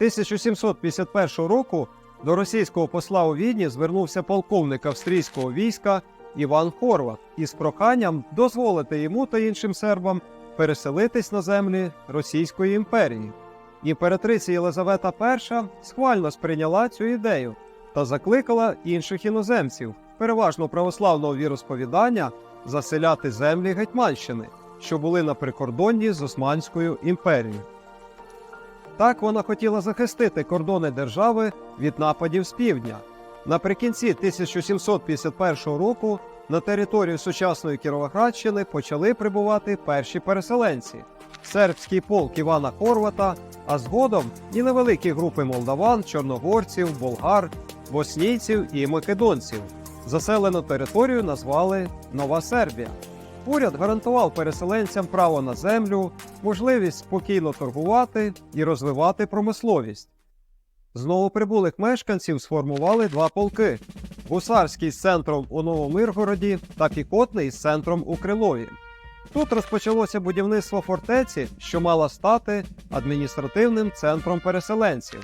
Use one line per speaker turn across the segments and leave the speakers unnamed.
1751 року до російського посла у Відні звернувся полковник австрійського війська Іван Хорват із проханням дозволити йому та іншим сербам переселитись на землі Російської імперії. Імператриця Єлизавета І схвально сприйняла цю ідею та закликала інших іноземців, переважно православного віросповідання, заселяти землі Гетьманщини, що були на прикордонні з Османською імперією. Так вона хотіла захистити кордони держави від нападів з півдня. Наприкінці 1751 року на територію сучасної Кіровоградщини почали прибувати перші переселенці сербський полк Івана Хорвата, а згодом і невеликі групи молдаван, чорногорців, болгар, боснійців і македонців. Заселену територію назвали Нова Сербія. Уряд гарантував переселенцям право на землю, можливість спокійно торгувати і розвивати промисловість. З новоприбулих мешканців сформували два полки: гусарський з центром у Новомиргороді та пікотний з центром у Крилові. Тут розпочалося будівництво фортеці, що мала стати адміністративним центром переселенців.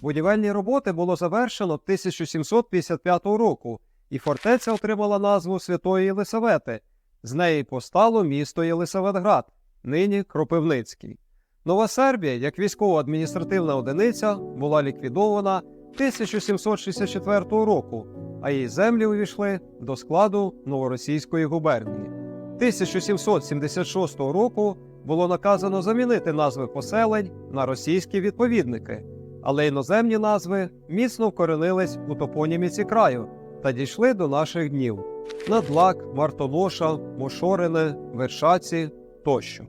Будівельні роботи було завершено 1755 року, і фортеця отримала назву Святої Єлисавети. З неї постало місто Єлисаветград, нині Кропивницький. Нова Сербія, як військово-адміністративна одиниця, була ліквідована 1764 року, а її землі увійшли до складу Новоросійської губернії. 1776 року було наказано замінити назви поселень на російські відповідники, але іноземні назви міцно вкоренились у топоніміці краю та дійшли до наших днів: Надлак, вартолоша, Мошорине, Вершаці тощо.